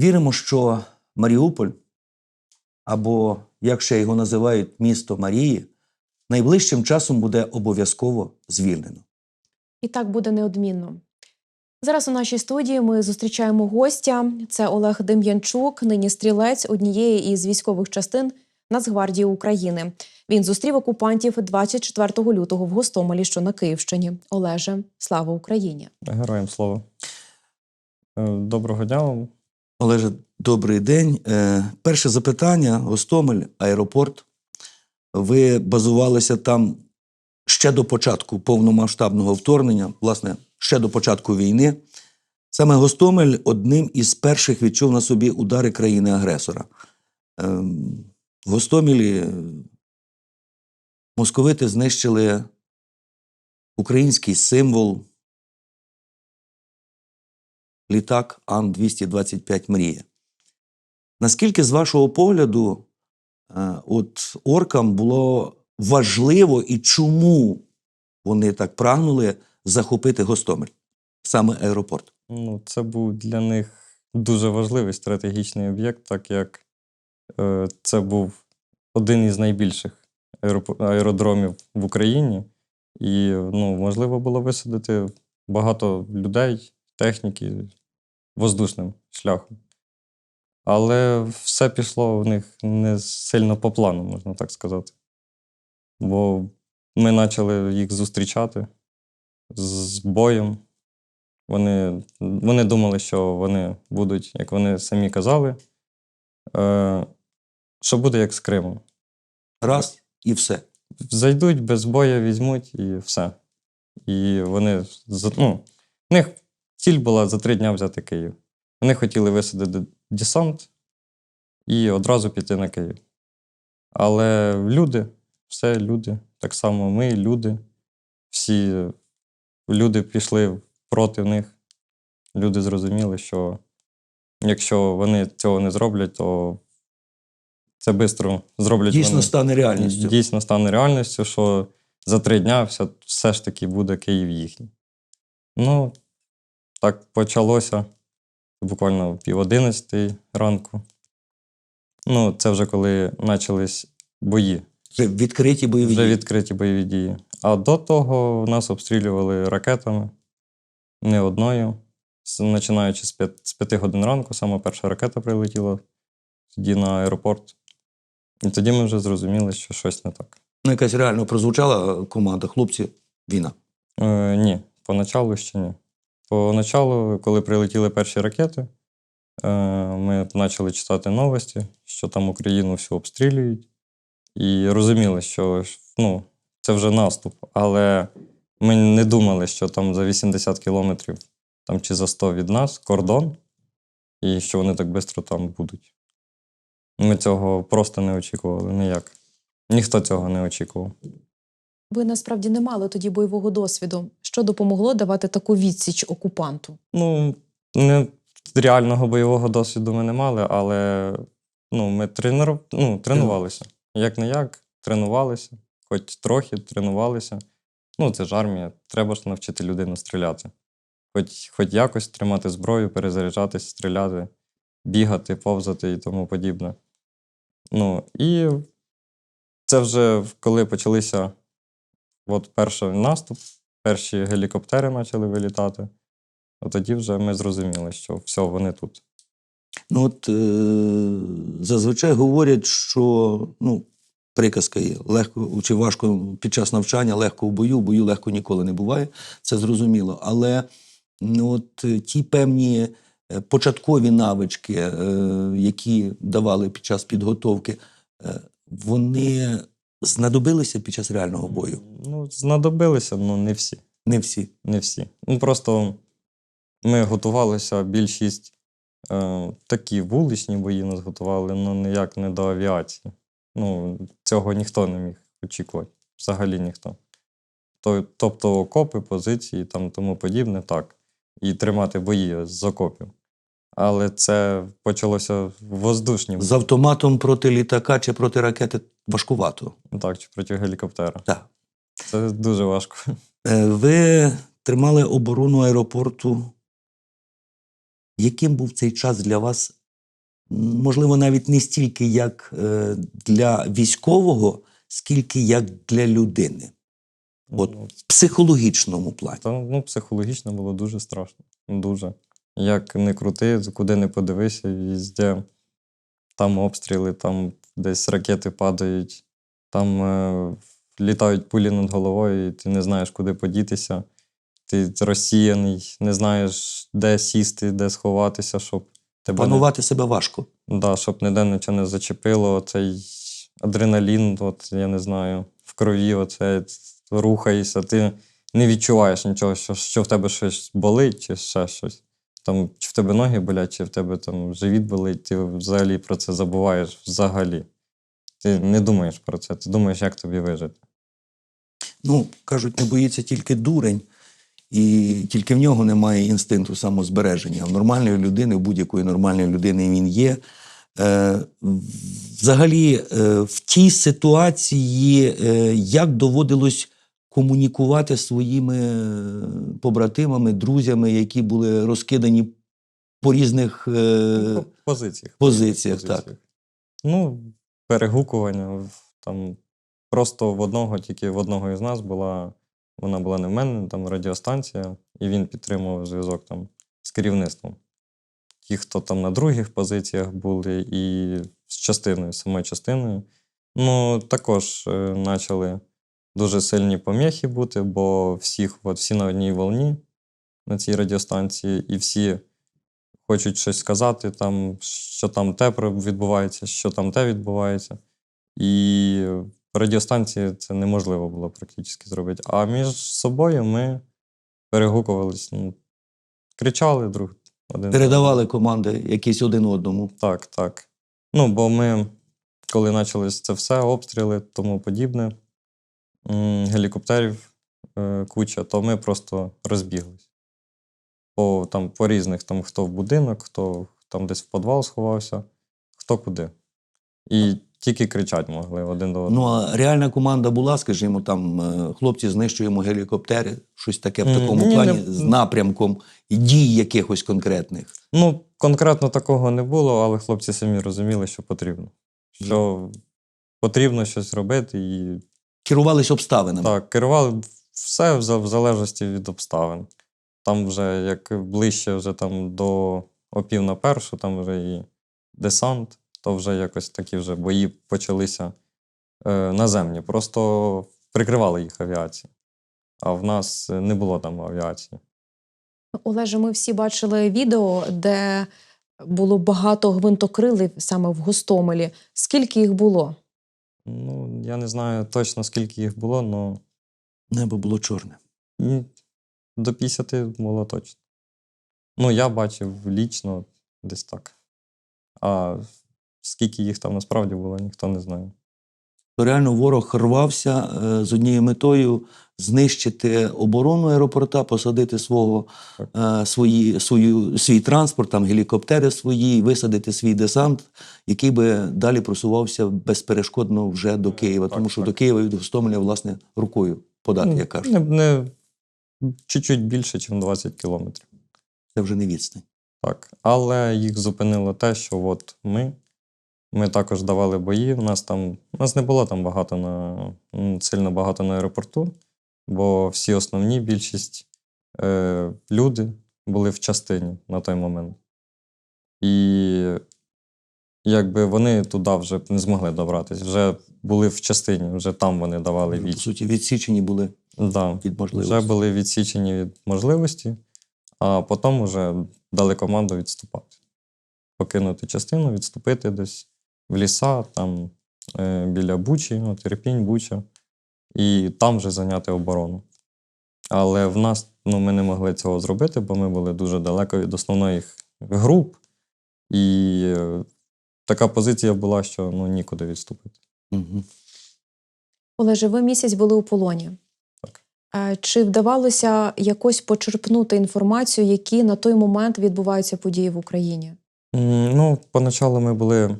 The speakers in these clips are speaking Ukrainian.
Віримо, що Маріуполь, або як ще його називають місто Марії, найближчим часом буде обов'язково звільнено. І так буде неодмінно. Зараз у нашій студії ми зустрічаємо гостя. Це Олег Дем'янчук, нині стрілець однієї із військових частин Нацгвардії України. Він зустрів окупантів 24 лютого в Гостомелі, що на Київщині. Олеже, слава Україні! Героям слава. Е, Доброго дня вам. Олеже, добрий день. Е, перше запитання: Гостомель, аеропорт. Ви базувалися там ще до початку повномасштабного вторгнення, власне, ще до початку війни. Саме Гостомель одним із перших відчув на собі удари країни-агресора. Ем, В Гостомелі е, московити знищили український символ літак Ан-225 Мрія. Наскільки, з вашого погляду, е, от оркам було важливо і чому вони так прагнули захопити Гостомель, саме аеропорт? Ну, це був для них дуже важливий стратегічний об'єкт, так як е, це був один із найбільших аеродромів в Україні, і ну, можливо було висадити багато людей, техніки воздушним шляхом. Але все пішло в них не сильно по плану, можна так сказати. Бо ми почали їх зустрічати з боєм. Вони, вони думали, що вони будуть, як вони самі казали, е, що буде як з Кримом. Раз і все. Зайдуть без бою, візьмуть і все. І вони ну, в них ціль була за три дня взяти Київ. Вони хотіли висадити десант і одразу піти на Київ. Але люди, все люди, так само ми, люди, всі люди пішли проти них. Люди зрозуміли, що якщо вони цього не зроблять, то це швидко зроблять Дійсно вони. стане реальністю. Дійсно стане реальністю, що за три дня все, все ж таки буде Київ їхній. Ну, так почалося буквально в пів одинадцятої ранку. Ну, це вже коли почались бої, Це відкриті бойові вже дії. відкриті бойові дії. А до того нас обстрілювали ракетами не одною. Починаючи з 5, з 5 годин ранку, сама перша ракета прилетіла тоді на аеропорт. І тоді ми вже зрозуміли, що щось не так. Ну, якась реально прозвучала команда, хлопці, війна. Е, ні, поначалу ще ні. Поначалу, коли прилетіли перші ракети, е, ми почали читати новості, що там Україну всю обстрілюють, і розуміли, що ну, це вже наступ. Але ми не думали, що там за 80 кілометрів там, чи за 100 від нас кордон, і що вони так швидко там будуть. Ми цього просто не очікували ніяк. Ніхто цього не очікував. Ви насправді не мали тоді бойового досвіду, що допомогло давати таку відсіч окупанту. Ну, не, реального бойового досвіду ми не мали, але ну, ми тренер, ну, тренувалися. Як не як, тренувалися, хоч трохи тренувалися. Ну, це ж армія, треба ж навчити людину стріляти. Хоч, хоч якось тримати зброю, перезаряджатися, стріляти, бігати, повзати і тому подібне. Ну, і це вже коли почалися от перший наступ, перші гелікоптери почали вилітати. От тоді вже ми зрозуміли, що все, вони тут. Ну, от е, зазвичай говорять, що ну, приказка є легко чи важко під час навчання, легко в бою, в бою легко ніколи не буває, це зрозуміло. Але ну, от, е, ті певні е, початкові навички, е, які давали під час підготовки, вони знадобилися під час реального бою. Ну, знадобилися, ну не всі. Не всі. Не всі. Ну, просто ми готувалися більшість е, такі вуличні бої нас готували, ну ніяк не до авіації. Ну, цього ніхто не міг очікувати. Взагалі ніхто. То, тобто окопи, позиції там тому подібне, так. І тримати бої з окопів. Але це почалося воздушні. З автоматом проти літака чи проти ракети важкувато. Так, чи проти гелікоптера. Так. Це дуже важко. Е, Ви тримали оборону аеропорту. Яким був цей час для вас можливо, навіть не стільки як е, для військового, скільки як для людини. От. Ну, В психологічному плані. Та, ну, психологічно було дуже страшно. Дуже. Як не крути, куди не подивися, везде там обстріли, там десь ракети падають, там е, літають пулі над головою, і ти не знаєш, куди подітися. Ти розсіяний, не знаєш, де сісти, де сховатися, щоб тебе не Панувати себе важко. Да, щоб ніде нічого не зачепило, цей адреналін, от, я не знаю, в крові, оце рухаєшся, ти не відчуваєш нічого, що, що в тебе щось болить, чи ще щось. Там, чи в тебе ноги болять, чи в тебе там живіт болить, ти взагалі про це забуваєш взагалі. Ти не думаєш про це, ти думаєш, як тобі вижити. Ну, кажуть, не боїться тільки дурень, і тільки в нього немає інстинкту самозбереження. В нормальної людини, в будь-якої нормальної людини він є. Е, взагалі, е, в тій ситуації, е, як доводилось комунікувати з своїми е, побратимами, друзями, які були розкидані по різних. е, По позиціях. позиціях, так. Ну, перегукування. Там просто в одного, тільки в одного із нас була, вона була не в мене, там радіостанція, і він підтримував зв'язок там з керівництвом. Ті, хто там на других позиціях були, і з частиною, самою частиною. Ну, також е, почали дуже сильні поміхи бути, бо всіх, от, всі на одній волні на цій радіостанції, і всі хочуть щось сказати, там, що там те відбувається, що там те відбувається. І радіостанції це неможливо було практично зробити. А між собою ми перегукувались, ну, кричали друг один. Передавали команди якісь один одному. Так, так. Ну, бо ми, коли почалось це все, обстріли, тому подібне, гелікоптерів е, куча, то ми просто розбіглись. По, там, по різних, там, хто в будинок, хто там десь в підвал сховався, хто куди. І тільки кричать могли один до одного. Ну, а реальна команда була, скажімо, там е, хлопці знищуємо гелікоптери, щось таке в такому ні, плані не- з напрямком і дій якихось конкретних. Ну, конкретно такого не було, але хлопці самі розуміли, що потрібно. Що потрібно щось робити і Керувались обставинами. Так, керували все в залежності від обставин. Там вже як ближче вже там до опів на першу, там вже і десант, то вже якось такі вже бої почалися е, наземні. Просто прикривали їх авіації. А в нас не було там авіації. Олеже, ми всі бачили відео, де було багато гвинтокрилів саме в Гостомелі. Скільки їх було? Ну, я не знаю точно, скільки їх було, але Небо було чорне. до 50 було точно. Ну, я бачив лічно десь так. А скільки їх там насправді було, ніхто не знає. То реально ворог рвався е, з однією метою знищити оборону аеропорта, посадити свого, е, свої, свою, свій транспорт, там гелікоптери свої, висадити свій десант, який би далі просувався безперешкодно вже до Києва. тому що до Києва від Гостомеля, власне, рукою подати, як кажуть. Не, не чуть-чуть більше, ніж 20 кілометрів. Це вже не відстань. Так. Але їх зупинило те, що от ми, ми також давали бої. У нас там у нас не було там багато на сильно багато на аеропорту, бо всі основні більшість е, люди були в частині на той момент. І якби вони туди вже не змогли добратися. Вже були в частині, вже там вони давали По суті, відсічені були Да. від можливості. Вже були відсічені від можливості, а потім вже дали команду відступати. Покинути частину, відступити десь в ліса, там е, біля Бучі, ну, Терпінь, Буча, і там вже зайняти оборону. Але в нас ну, ми не могли цього зробити, бо ми були дуже далеко від основних груп. І е, така позиція була, що ну, нікуди відступити. Угу. Олеже, ви місяць були у полоні. Так. Чи вдавалося якось почерпнути інформацію, які на той момент відбуваються події в Україні? Ну, поначалу ми були,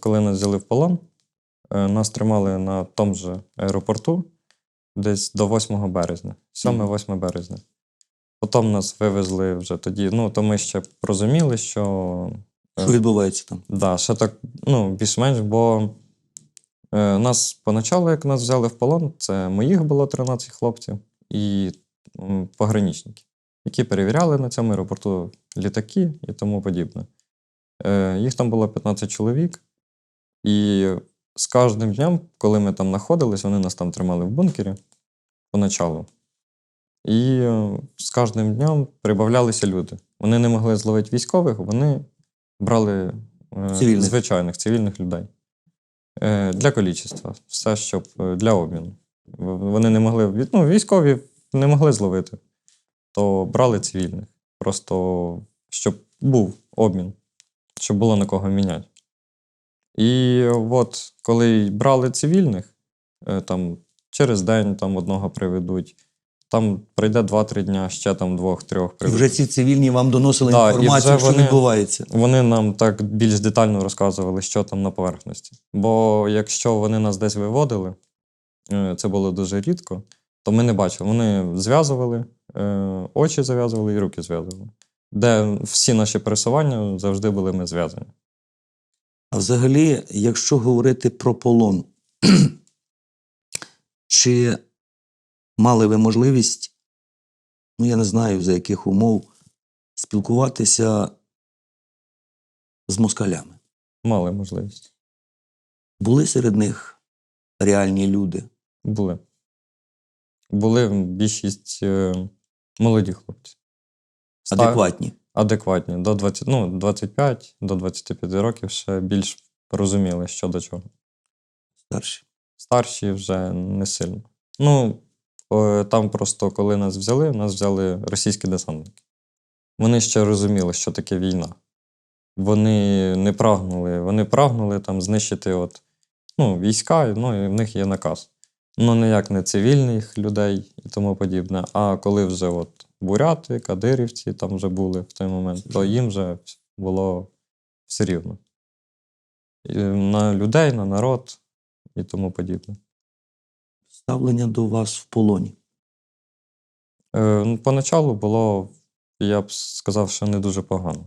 коли нас взяли в полон, е, нас тримали на тому же аеропорту десь до 8 березня, 7-8 березня. Потім нас вивезли вже тоді. Ну, то ми ще розуміли, що Що відбувається там? Да, ще так, ну, більш-менш, бо е, нас поначалу, як нас взяли в полон, це моїх було 13 хлопців і пограничники, які перевіряли на цьому аеропорту літаки і тому подібне. Е, їх там було 15 чоловік, і з кожним днем, коли ми там знаходились, вони нас там тримали в бункері поначалу. І е, з кожним днем прибавлялися люди. Вони не могли зловити військових, вони брали е, Цивільних. звичайних цивільних людей. Для колічества. Все, щоб для обміну. Вони не могли, ну, військові не могли зловити, то брали цивільних. Просто щоб був обмін, щоб було на кого міняти. І от коли брали цивільних, е, там через день там одного приведуть, там пройде 2-3 дня, ще там двох-трьох І вже ці цивільні вам доносили Да, інформацію, що вони- відбувається. Вони нам так більш детально розказували, що там на поверхності. Бо якщо вони нас десь виводили, е, це було дуже рідко, то ми не бачили. Вони зв'язували, е, очі зав'язували і руки зв'язували. Де всі наші пересування завжди були ми зв'язані. А взагалі, якщо говорити про полон, чи мали ви можливість, ну я не знаю за яких умов, спілкуватися з москалями? Мали можливість. Були серед них реальні люди? Були. Були більшість е, молоді хлопці. Адекватні? Адекватні. До 20, ну, 25 до 25 років ще більш розуміли, що до чого. Старші? Старші вже не сильно. Ну, е, там просто, коли нас взяли, нас взяли російські десантники. Вони ще розуміли, що таке війна. Вони не прагнули, вони прагнули там знищити от, ну, війська, ну, і в них є наказ. Ну, ніяк не цивільних людей і тому подібне. А коли вже от буряти, кадирівці там вже були в той момент, то їм вже було все рівно. І На людей, на народ і тому подібне. Ставлення до вас в полоні? Е, ну, поначалу було, я б сказав, що не дуже погано.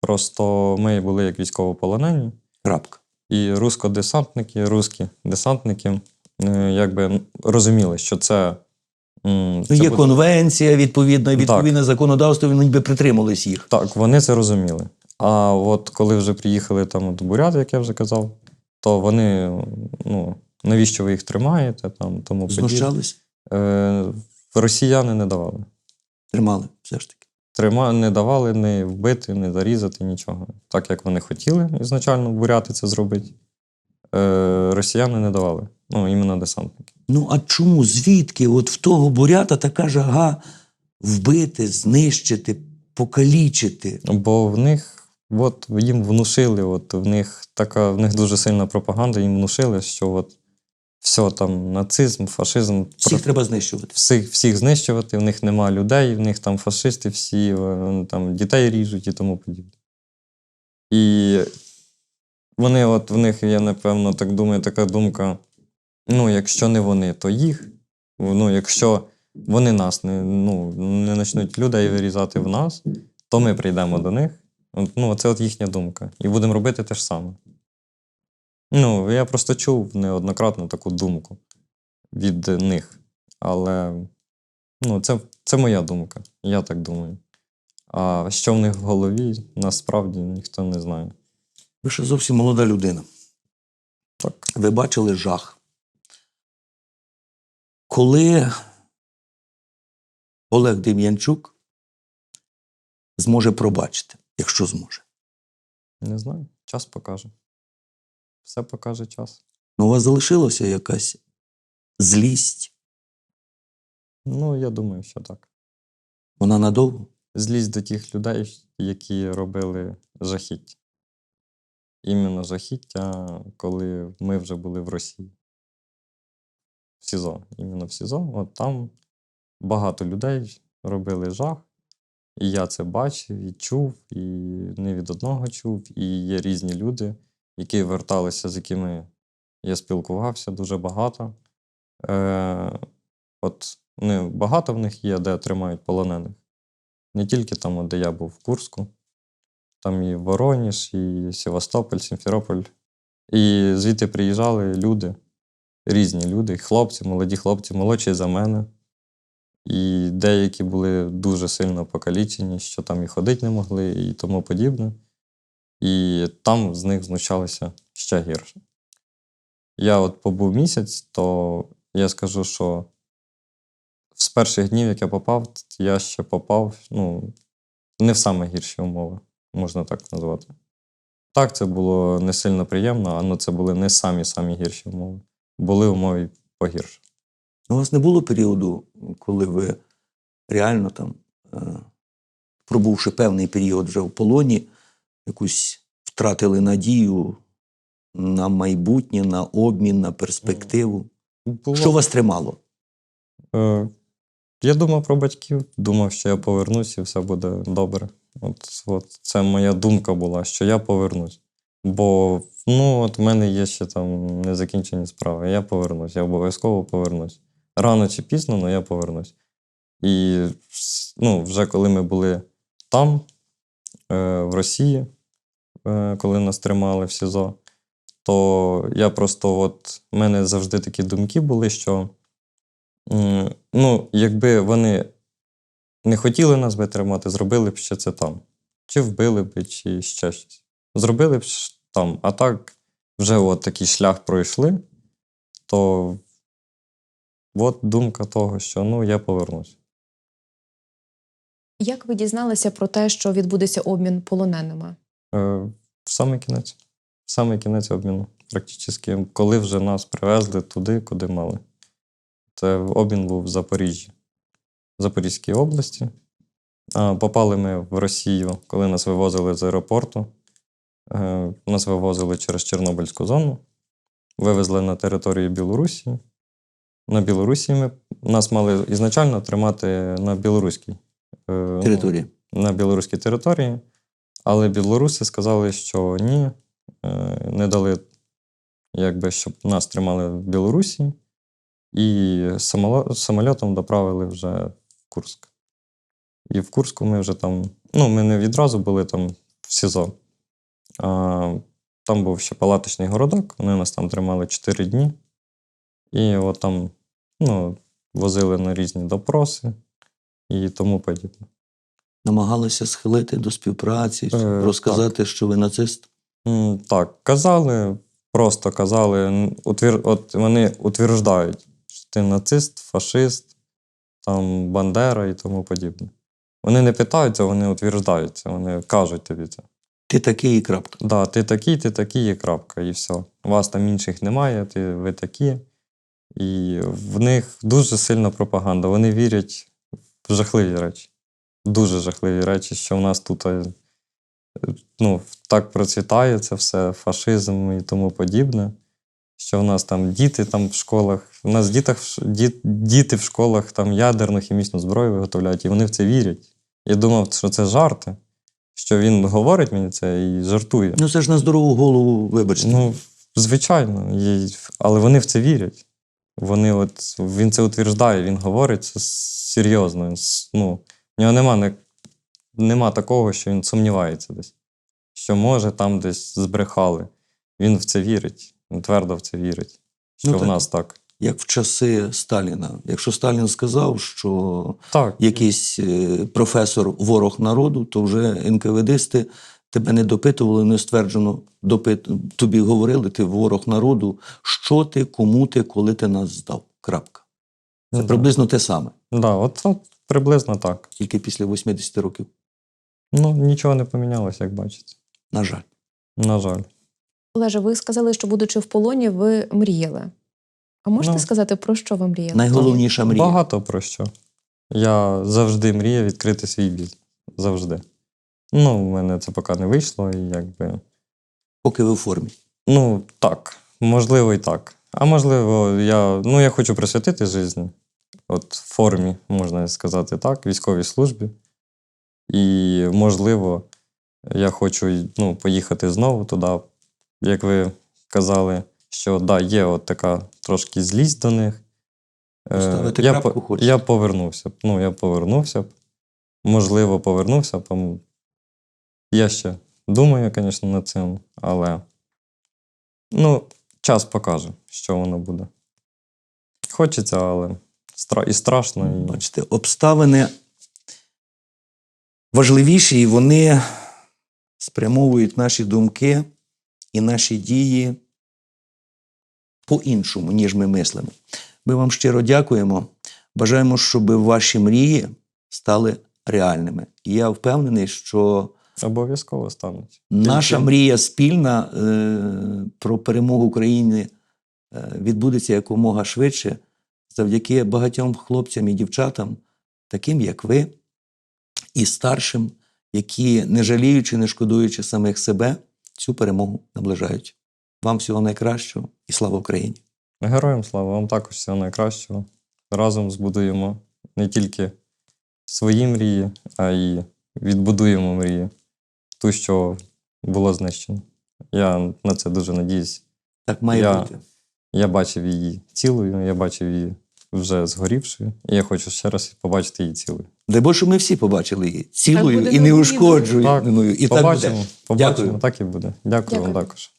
Просто ми були як військовополонені, Крапка. і русско-десантники, русські десантники, е, якби розуміли, що це. Ну, є буде- конвенція, відповідна, і Так. відповідне законодавство, вони ніби притримались їх. Так, вони це розуміли. А от коли вже приїхали там от буряти, як я вже казав, то вони, ну, навіщо ви їх тримаєте? Там, тому. Знущались? Е, росіяни не давали. Тримали, все ж таки. Трима не давали не вбити, не зарізати нічого. Так як вони хотіли ізначально буряти це зробити. Е, росіяни не давали. Ну, іменно десантники. Ну а чому? Звідки? От в того бурята така жага вбити, знищити, покалічити. Бо в них, от їм внушили, от в них така, в них дуже сильна пропаганда, їм внушили, що от все там нацизм, фашизм. Всіх про- треба знищувати. всіх, всіх знищувати, в них нема людей, в них там фашисти всі, вони там дітей ріжуть і тому подібне. І вони, от в них, я напевно так думаю, така думка: ну, якщо не вони, то їх. Ну, якщо вони нас не, ну, не почнуть людей вирізати в нас, то ми прийдемо до них. От, Ну, це от їхня думка. І будемо робити те ж саме. Ну, я просто чув неоднократно таку думку від них. Але ну, це, це моя думка. Я так думаю. А що в них в голові, насправді ніхто не знає. Ви ще зовсім молода людина. Так. Ви бачили жах. Коли Олег Дем'янчук зможе пробачити, якщо зможе. Не знаю. Час покаже. Все покаже час. Ну, у вас залишилася якась злість, Ну, я думаю, що так. вона надовго. Злізь до тих людей, які робили жахіття. Іменно жахіття, коли ми вже були в Росії. В СІЗО. Іменно в СІЗО. От там багато людей робили жах. І я це бачив, і чув, і не від одного чув. І є різні люди, які верталися, з якими я спілкувався дуже багато. Е, от не, багато в них є, де тримають полонених. Не тільки там, де я був в Курську, там і Вороніж, і Севастополь, Сімферополь. І звідти приїжджали люди, різні люди, хлопці, молоді хлопці, молодші за мене. І деякі були дуже сильно покалічені, що там і ходити не могли, і тому подібне. І там з них знущалися ще гірше. Я от побув місяць, то я скажу, що з перших днів, як я попав, я ще попав ну, не в саме гірші умови, можна так назвати. Так, це було не сильно приємно, але це були не самі-самі гірші умови. Були умови погірше. У вас не було періоду, коли ви реально там, е, пробувши певний період вже в полоні, якусь втратили надію на майбутнє, на обмін, на перспективу? Було. Що вас тримало? Е, я думав про батьків, думав, що я повернусь і все буде добре. От, от це моя думка була, що я повернусь. Бо ну, от в мене є ще там незакінчені справи. Я повернусь, я обов'язково повернусь. Рано чи пізно, але я повернусь. І ну, вже коли ми були там, е, в Росії, е, коли нас тримали в СІЗО, то я просто от в мене завжди такі думки були, що ну, якби вони не хотіли нас би тримати, зробили б ще це там. Чи вбили б, чи ще щось. Зробили б там. А так, вже от такий шлях пройшли, то от думка того, що ну, я повернусь. Як ви дізналися про те, що відбудеться обмін полоненими? Е, в самий кінець. В самий кінець обміну. Практично, коли вже нас привезли туди, куди мали. Це обмін був в Запоріжжі, Запорізькій області. Попали ми в Росію, коли нас вивозили з аеропорту. Е, нас вивозили через Чорнобильську зону, вивезли на територію Білорусі. На Білорусі ми нас мали ізначально тримати на білоруській е, ну, на білоруській території, але білоруси сказали, що ні, е, не дали, якби, щоб нас тримали в Білорусі, і самольотом доправили вже Курск. І в Курску ми вже там, ну, ми не відразу були там в СІЗО. А, там був ще палаточний городок, вони нас там тримали 4 дні. І от там ну, возили на різні допроси і тому подібне. Намагалися схилити до співпраці, Е, розказати, що ви нацист. М, Так, казали, просто казали. Утвір... От вони утверждають, що ти нацист, фашист, там Бандера і тому подібне. Вони не питаються, вони утверждаються, вони кажуть тобі це. Ти такий і крапка. Да, ти такий, ти такий, і крапка, і все. У вас там інших немає, ти, ви такі. І в них дуже сильна пропаганда. Вони вірять в жахливі речі. Дуже жахливі речі, що в нас тут е, ну, так процвітає це все, фашизм і тому подібне. Що в нас там діти там в школах, у нас дітах, в діт, діти в школах там ядерну хімічну зброю виготовляють, і вони в це вірять. Я думав, що це жарти, що він говорить мені це і жартує. Ну це ж на здорову голову, вибачте. Ну, звичайно, і- але вони в це вірять. Вони от, він це утверждає, він говорить це серйозно. Ну, в нього нема, не, нема такого, що він сумнівається десь, що може там десь збрехали. Він в це вірить, твердо в це вірить, що Ну, в так. нас так. Як в часи Сталіна. Якщо Сталін сказав, що Так, якийсь е, професор ворог народу, то вже НКВДисти тебе не допитували, не стверджено допит... тобі говорили, ти ворог народу, що ти, кому ти, коли ти нас здав. Крапка. Це Ну, приблизно те саме, да, от, от приблизно так. тільки після 80 років. Ну, нічого не помінялося, як бачите. На жаль. На жаль. Олеже, ви сказали, що будучи в полоні, ви мріяли. А можете Ну, сказати, про що ви мріяли? Найголовніша мрія. Багато про що. Я завжди мріяв відкрити свій бізнес. Завжди. Ну, в мене це поки не вийшло, і якби. Поки ви в формі. Ну, так, можливо, і так. А можливо, я, ну, я хочу присвятити житті, от в формі, можна сказати так, військовій службі. І, можливо, я хочу ну, поїхати знову туди. Як ви казали, що да, є от така трошки злість до них. Е, Поставити я, крапку по- хочеться. я повернувся б. Ну, я повернувся б. Можливо, повернувся б. Я ще думаю, звісно, над цим, але ну, час покаже, що воно буде. Хочеться, але стра- і страшно. І... Бачите, обставини важливіші, і вони спрямовують наші думки і наші дії по-іншому, ніж ми мислимо. Ми вам щиро дякуємо. Бажаємо, щоб ваші мрії стали реальними. І я впевнений, що Обов'язково стануть. наша мрія спільна е, про перемогу України е, відбудеться якомога швидше завдяки багатьом хлопцям і дівчатам, таким як ви, і старшим, які, не жаліючи, не шкодуючи самих себе, цю перемогу наближають. Вам всього найкращого і слава Україні! Героям слава, вам також всього найкращого. Разом збудуємо не тільки свої мрії, а й відбудуємо мрії, ту, що було знищено. Я на це дуже надіюсь. Так має Я- бути. Я бачив її цілою, я бачив її вже згорівшою, і я хочу ще раз побачити її цілою. Дай Боже, щоб ми всі побачили її цілою і неушкодженою. І так побачимо, буде. побачимо, Дякую. так і буде. Дякую, вам також.